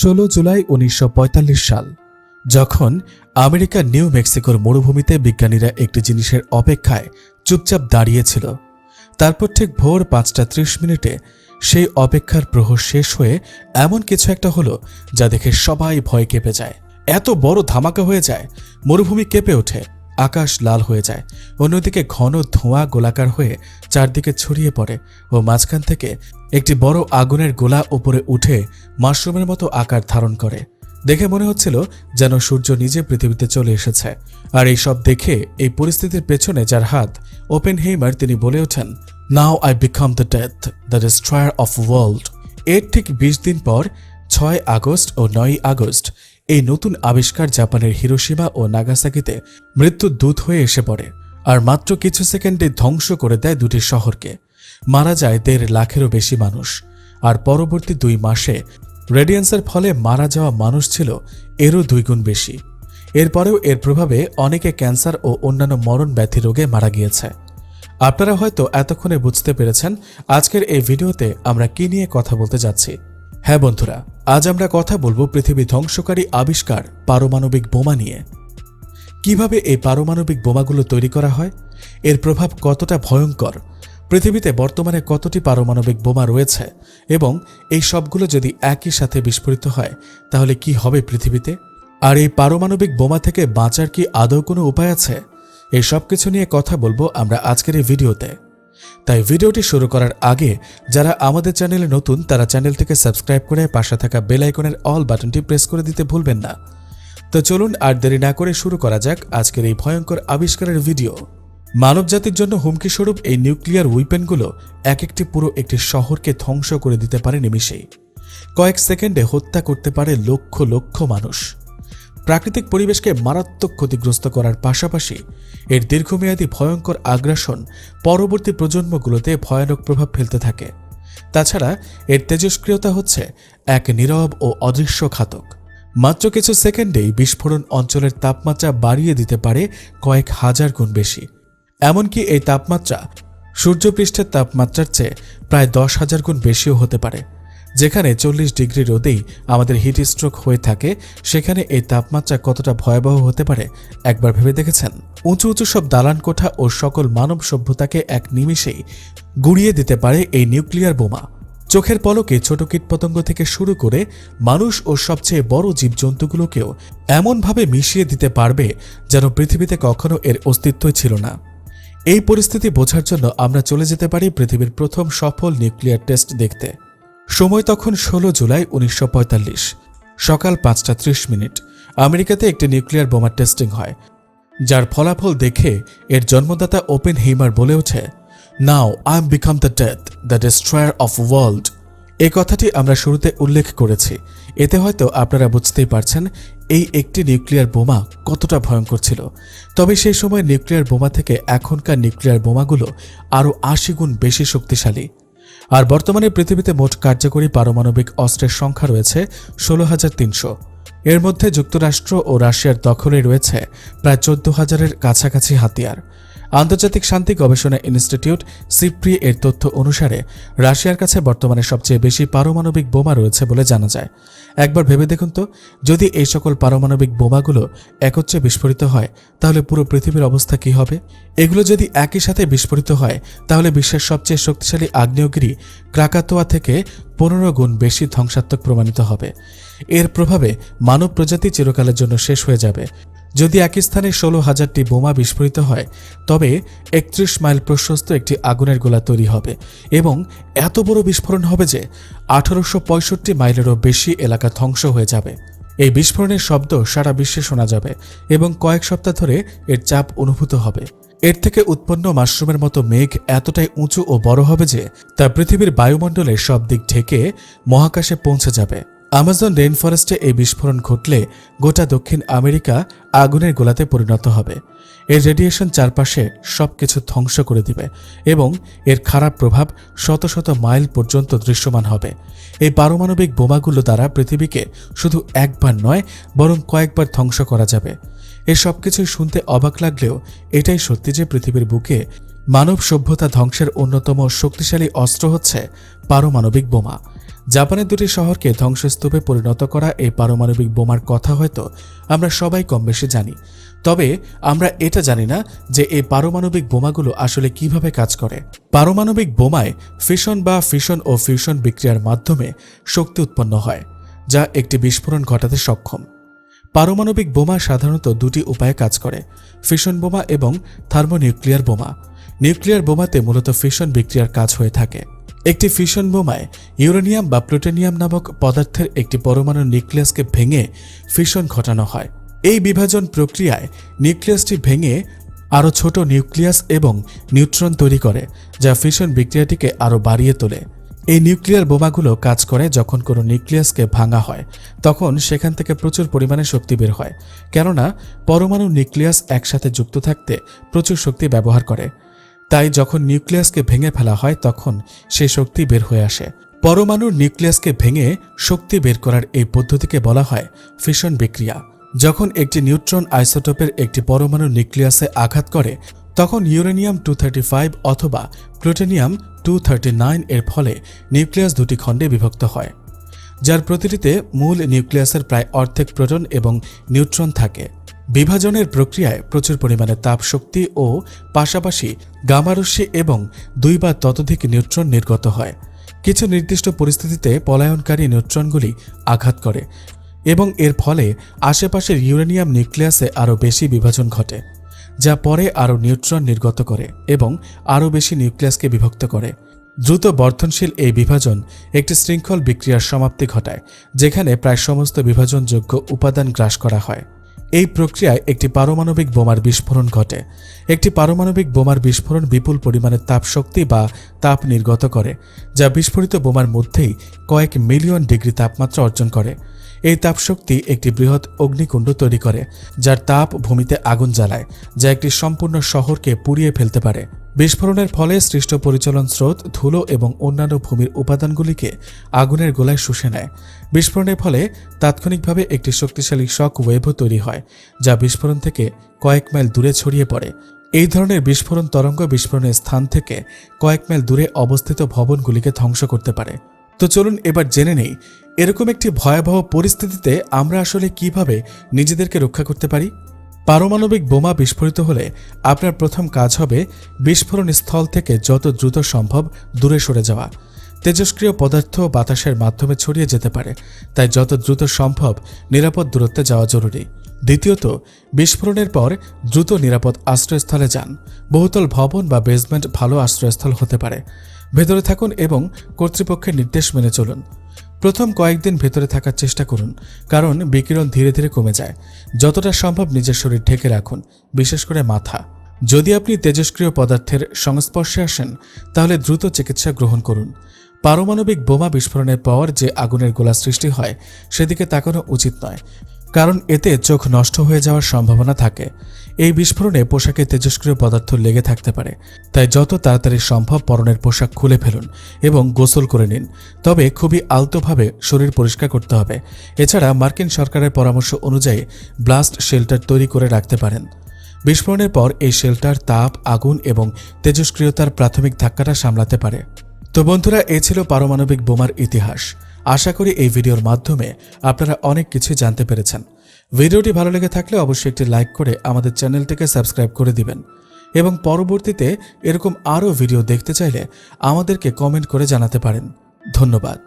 ষোলো জুলাই উনিশশো পঁয়তাল্লিশ সাল, যখন আমেরিকার নিউ মেক্সিকোর মরুভূমিতে বিজ্ঞানীরা একটি জিনিসের অপেক্ষায় চুপচাপ দাঁড়িয়েছিল। তারপর ঠিক ভোর পাঁচটা ত্রিশ মিনিটে সেই অপেক্ষার প্রহর শেষ হয়ে এমন কিছু একটা হলো যা দেখে সবাই ভয় কেঁপে যায়। এত বড় ধামাকা হয়ে যায়, মরুভূমি কেঁপে ওঠে। আকাশ লাল হয়ে যায়। অন্যদিকে ঘন ধোঁয়া গোলাকার হয়ে চারদিকে ছড়িয়ে পড়ে ও মাঝখান থেকে একটি বড় আগুনের গোলা উপরে উঠে মাশরুমের মতো আকার ধারণ করে। দেখে মনে হচ্ছিল যেন সূর্য নিজে পৃথিবীতে চলে এসেছে। আর এই সব দেখে এই পরিস্থিতির পেছনে যার হাত ওপেন হেইমার তিনি বলে ওঠেন now I become the death the destroyer of world এর ঠিক বিশ দিন পর, ছয় আগস্ট ও নয় আগস্ট এই নতুন আবিষ্কার জাপানের হিরোশিমা ও নাগাসাকিতে মৃত্যুর দূত হয়ে এসে পড়ে, আর মাত্র কিছু সেকেন্ডে ধ্বংস করে দেয় দুটি শহরকে। মারা যায় দেড় লাখেরও বেশি মানুষ, আর পরবর্তী দুই মাসে রেডিয়েন্সের ফলে মারা যাওয়া মানুষ ছিল এরও দুইগুণ বেশি। এরপরেও এর প্রভাবে অনেকে ক্যান্সার ও অন্যান্য মরণ ব্যাধি রোগে মারা গিয়েছে। আপনারা হয়তো এতক্ষণে বুঝতে পেরেছেন আজকের এই ভিডিওতে আমরা কি নিয়ে কথা বলতে যাচ্ছি। হ্যাঁ বন্ধুরা, আজ আমরা কথা বলব পৃথিবী ধ্বংসকারী আবিষ্কার পারমাণবিক বোমা নিয়ে। কীভাবে এই পারমাণবিক বোমাগুলো তৈরি করা হয়? এর প্রভাব কতটা ভয়ঙ্কর? পৃথিবীতে বর্তমানে কতটি পারমাণবিক বোমা রয়েছে? এবং এই সবগুলো যদি একই সাথে বিস্ফোরিত হয়, তাহলে কি হবে পৃথিবীতে? আর এই পারমাণবিক বোমা থেকে বাঁচার কি আদৌ কোনো উপায় আছে? এই সব কিছু নিয়ে কথা বলব আমরা আজকের এই ভিডিওতে। তাই ভিডিওটি শুরু করার আগে যারা আমাদের চ্যানেলে নতুন, তারা চ্যানেলটিকে সাবস্ক্রাইব করে পাশে থাকা বেল আইকনের অল বাটনটি প্রেস করে দিতে ভুলবেন না। তো চলুন আর দেরি না করে শুরু করা যাক আজকের এই ভয়ঙ্কর আবিষ্কারের ভিডিও। মানবজাতির জন্য হুমকি স্বরূপ এই নিউক্লিয়ার উইপেনগুলো এক একটি পুরো একটি শহরকে ধ্বংস করে দিতে পারে নিমিষেই। কয়েক সেকেন্ডে হত্যা করতে পারে লক্ষ লক্ষ মানুষ। প্রাকৃতিক পরিবেশকে মারাত্মক ক্ষতিগ্রস্ত করার পাশাপাশি এর দীর্ঘমেয়াদী ভয়ঙ্কর আগ্রাসন পরবর্তী প্রজন্মগুলোতে ভয়ানক প্রভাব ফেলতে থাকে। তাছাড়া এর তেজস্ক্রিয়তা হচ্ছে এক নীরব ও অদৃশ্য ঘাতক। মাত্র কিছু সেকেন্ডেই বিস্ফোরণ অঞ্চলের তাপমাত্রা বাড়িয়ে দিতে পারে কয়েক হাজার গুণ বেশি। এমনকি এই তাপমাত্রা সূর্যপৃষ্ঠের তাপমাত্রার চেয়ে প্রায় দশ হাজার গুণ বেশিও হতে পারে। যেখানে চল্লিশ ডিগ্রি রোদেই আমাদের হিট স্ট্রোক হয়ে থাকে, সেখানে এই তাপমাত্রা কতটা ভয়াবহ হতে পারে একবার ভেবে দেখেছেন? উঁচু উঁচু সব দালান কোঠা ও সকল মানব সভ্যতাকে এক নিমিষেই গুড়িয়ে দিতে পারে এই নিউক্লিয়ার বোমা। চোখের পলকে ছোট কীটপতঙ্গ থেকে শুরু করে মানুষ ও সবচেয়ে বড় জীবজন্তুগুলোকেও এমনভাবে মিশিয়ে দিতে পারবে যেন পৃথিবীতে কখনো এর অস্তিত্বই ছিল না। এই পরিস্থিতি বোঝার জন্য আমরা চলে যেতে পারি পৃথিবীর প্রথম সফল নিউক্লিয়ার টেস্ট দেখতে। সময় তখন ষোলো জুলাই উনিশশো পঁয়তাল্লিশ। সকাল পাঁচটা ত্রিশ মিনিট। আমেরিকাতে একটি নিউক্লিয়ার বোমার টেস্টিং হয়, যার ফলাফল দেখে এর জন্মদাতা ওপেন হেইমার বলে ওঠে, now, I am become the death, the destroyer of world. এ কথাটি আমরা শুরুতে উল্লেখ করেছি। এতে হয়তো আপনারা বুঝতেই পারছেন এই একটি নিউক্লিয়ার বোমা কতটা ভয়ঙ্কর ছিল। তবে সেই সময় নিউক্লিয়ার বোমা থেকে এখনকার নিউক্লিয়ার বোমাগুলো আরও আশি গুণ বেশি শক্তিশালী। আর বর্তমানে পৃথিবীতে মোট কার্যকরী পারমাণবিক অস্ত্রের সংখ্যা রয়েছে ষোলো হাজার তিনশো। এর মধ্যে যুক্তরাষ্ট্র ও রাশিয়ার দখলে রয়েছে প্রায় চোদ্দ হাজারের কাছাকাছি হাতিয়ার। আন্তর্জাতিক শান্তি গবেষণা ইনস্টিটিউট, সিপ্রি এর তথ্য অনুসারে, রাশিয়ার কাছে বর্তমানে সবচেয়ে বেশি পারমাণবিক বোমা রয়েছে বলে জানা যায়। একবার ভেবে দেখুন তো, যদি এই সকল পারমাণবিক বোমাগুলো একত্রে বিস্ফোরিত হয়, তাহলে পুরো পৃথিবীর অবস্থা কি হবে? এগুলো যদি একই সাথে বিস্ফোরিত হয়, তাহলে বিশ্বের সবচেয়ে শক্তিশালী আগ্নেয়গিরি ক্রাকাতোয়া থেকে পনেরো গুণ বেশি ধ্বংসাত্মক প্রমাণিত হবে। এর প্রভাবে মানব প্রজাতি চিরকালের জন্য শেষ হয়ে যাবে। যদি একই স্থানে ষোলো হাজারটি বোমা বিস্ফোরিত হয়, তবে একত্রিশ মাইল প্রশস্ত একটি আগুনের গোলা তৈরি হবে এবং এত বড় বিস্ফোরণ হবে যে আঠারোশো পঁয়ষট্টি মাইলেরও বেশি এলাকা ধ্বংস হয়ে যাবে। এই বিস্ফোরণের শব্দ সারা বিশ্বে শোনা যাবে এবং কয়েক সপ্তাহ ধরে এর চাপ অনুভূত হবে। এর থেকে উৎপন্ন মাশরুমের মতো মেঘ এতটাই উঁচু ও বড় হবে যে তা পৃথিবীর বায়ুমণ্ডলের সব দিক ঢেকে মহাকাশে পৌঁছে যাবে। আমাজন রেইন ফরেস্টে এই বিস্ফোরণ ঘটলে গোটা দক্ষিণ আমেরিকা আগুনের গোলাতে পরিণত হবে। এর রেডিয়েশন চারপাশে সবকিছু ধ্বংস করে দিবে এবং এর খারাপ প্রভাব শত শত মাইল পর্যন্ত দৃশ্যমান হবে। এই পারমাণবিক বোমাগুলো দ্বারা পৃথিবীকে শুধু একবার নয়, বরং কয়েকবার ধ্বংস করা যাবে। এই সব কিছুই শুনতে অবাক লাগলেও এটাই সত্যি যে পৃথিবীর বুকে মানব সভ্যতা ধ্বংসের অন্যতম শক্তিশালী অস্ত্র হচ্ছে পারমাণবিক বোমা। জাপানের দুটি শহরকে ধ্বংসস্তূপে পরিণত করা এই পারমাণবিক বোমার কথা হয়তো আমরা সবাই কম বেশি জানি। তবে আমরা এটা জানি না যে এই পারমাণবিক বোমাগুলো আসলে কীভাবে কাজ করে। পারমাণবিক বোমায় ফিশন বা ফিশন ও ফিউশন বিক্রিয়ার মাধ্যমে শক্তি উৎপন্ন হয়, যা একটি বিস্ফোরণ ঘটাতে সক্ষম। পারমাণবিক বোমা সাধারণত দুটি উপায়ে কাজ করে ফিশন বোমা এবং থার্মোনিউক্লিয়ার বোমা। নিউক্লিয়ার বোমাতে মূলত ফিশন বিক্রিয়ার কাজ হয়ে থাকে। একটি ফিশন বোমায় ইউরেনিয়াম বা প্লুটেনিয়াম নামক পদার্থের একটি পরমাণু নিউক্লিয়াসকে ভেঙে ফিশন ঘটানো হয়। এই বিভাজন প্রক্রিয়ায় নিউক্লিয়াসটি ভেঙে আরও ছোট নিউক্লিয়াস এবং নিউট্রন তৈরি করে, যা ফিশন বিক্রিয়াটিকে আরও বাড়িয়ে তোলে। এই নিউক্লিয়ার বোমাগুলো কাজ করে যখন কোনো নিউক্লিয়াসকে ভাঙা হয়, তখন সেখান থেকে প্রচুর পরিমাণে শক্তি বের হয়। কেননা, পরমাণু নিউক্লিয়াস একসাথে যুক্ত থাকতে প্রচুর শক্তি ব্যবহার করে। তাই যখন নিউক্লিয়াসকে ভেঙে ফেলা হয় তখন সেই শক্তি বের হয়ে আসে। পরমাণুর নিউক্লিয়াসকে ভেঙে শক্তি বের করার এই পদ্ধতিকে বলা হয় ফিশন বিক্রিয়া। যখন একটি নিউট্রন আইসোটোপের একটি পরমাণু নিউক্লিয়াসে আঘাত করে, তখন ইউরেনিয়াম টু অথবা প্লুটোনিয়াম টু এর ফলে নিউক্লিয়াস দুটি খণ্ডে বিভক্ত হয়, যার প্রতিটিতে মূল নিউক্লিয়াসের প্রায় অর্ধেক প্রোটন এবং নিউট্রন থাকে। বিভাজনের প্রক্রিয়ায় প্রচুর পরিমাণে তাপ শক্তি ও পাশাপাশি গামারশ্মি এবং দুই বা ততোধিক নিউট্রন নির্গত হয়। কিছু নির্দিষ্ট পরিস্থিতিতে পলায়নকারী নিউট্রনগুলি আঘাত করে এবং এর ফলে আশেপাশের ইউরেনিয়াম নিউক্লিয়াসে আরও বেশি বিভাজন ঘটে, যা পরে আরও নিউট্রন নির্গত করে এবং আরও বেশি নিউক্লিয়াসকে বিভক্ত করে। দ্রুত বর্ধনশীল এই বিভাজন একটি শৃঙ্খল বিক্রিয়ার সমাপ্তি ঘটায়, যেখানে প্রায় সমস্ত বিভাজনযোগ্য উপাদান গ্রাস করা হয়। এই প্রক্রিয়ায় একটি পারমাণবিক বোমার বিস্ফোরণ ঘটে। একটি পারমাণবিক বোমার বিস্ফোরণ বিপুল পরিমাণে তাপশক্তি বা তাপ নির্গত করে, যা বিস্ফোরিত বোমার মধ্যেই কয়েক মিলিয়ন ডিগ্রি তাপমাত্রা অর্জন করে। এই তাপশক্তি একটি বৃহৎ অগ্নিকুণ্ড তৈরি করে, যার তাপ ভূমিতে আগুন জ্বালায়, যা একটি সম্পূর্ণ শহরকে পুড়িয়ে ফেলতে পারে। বিস্ফোরণের ফলে সৃষ্ট পরিচালন স্রোত, ধুলো এবং অন্যান্য ভূমির উপাদানগুলিকে আগুনের গোলায় শুষে নেয়। বিস্ফোরণের ফলে তাৎক্ষণিকভাবে একটি শক্তিশালী শক ওয়েভও তৈরি হয়, যা বিস্ফোরণ থেকে কয়েক মাইল দূরে ছড়িয়ে পড়ে। এই ধরনের বিস্ফোরণ তরঙ্গ বিস্ফোরণের স্থান থেকে কয়েক মাইল দূরে অবস্থিত ভবনগুলিকে ধ্বংস করতে পারে। তো চলুন এবার জেনে নেই এরকম একটি ভয়াবহ পরিস্থিতিতে আমরা আসলে কীভাবে নিজেদেরকে রক্ষা করতে পারি? পারমাণবিক বোমা বিস্ফোরিত হলে আপনার প্রথম কাজ হবে বিস্ফোরণ স্থল থেকে যত দ্রুত সম্ভব দূরে সরে যাওয়া। তেজস্ক্রিয় পদার্থ বাতাসের মাধ্যমে ছড়িয়ে যেতে পারে, তাই যত দ্রুত সম্ভব নিরাপদ দূরত্বে যাওয়া জরুরি। দ্বিতীয়ত, বিস্ফোরণের পর দ্রুত নিরাপদ আশ্রয়স্থলে যান। বহুতল ভবন বা বেসমেন্ট ভালো আশ্রয়স্থল হতে পারে। ভেতরে থাকুন এবং কর্তৃপক্ষের নির্দেশ মেনে চলুন। প্রথম কয়েকদিন ভেতরে থাকার চেষ্টা করুন, কারণ বিকিরণ ধীরে ধীরে কমে যায়। যতটা সম্ভব নিজের শরীর ঢেকে রাখুন, বিশেষ করে মাথা। যদি আপনি তেজস্ক্রিয় পদার্থের সংস্পর্শে আসেন, তাহলে দ্রুত চিকিৎসা গ্রহণ করুন। পারমাণবিক বোমা বিস্ফোরণের পর যে আগুনের গোলা সৃষ্টি হয়, সেদিকে তাকানো উচিত নয়। কারণ এতে চোখ নষ্ট হয়ে যাওয়ার সম্ভাবনা থাকে। এই বিস্ফোরণে পোশাকে তেজস্ক্রিয় পদার্থ লেগে থাকতে পারে। তাই যত তাড়াতাড়ি সম্ভব পরনের পোশাক খুলে ফেলুন এবং গোসল করে নিন। তবে খুবই আলতোভাবে শরীর পরিষ্কার করতে হবে। এছাড়া মার্কিন সরকারের পরামর্শ অনুযায়ী ব্লাস্ট শেল্টার তৈরি করে রাখতে পারেন। বিস্ফোরণের পর এই শেল্টার তাপ, আগুন এবং তেজস্ক্রিয়তার প্রাথমিক ধাক্কাটা সামলাতে পারে। তো বন্ধুরা, এ ছিল পারমাণবিক বোমার ইতিহাস। আশা করি এই ভিডিওর মাধ্যমে আপনারা অনেক কিছু জানতে পেরেছেন। ভিডিওটি ভালো লেগে থাকলে অবশ্যই একটি লাইক করে আমাদের চ্যানেলটিকে সাবস্ক্রাইব করে দিবেন এবং পরবর্তীতে এরকম আরও ভিডিও দেখতে চাইলে আমাদেরকে কমেন্ট করে জানাতে পারেন। ধন্যবাদ।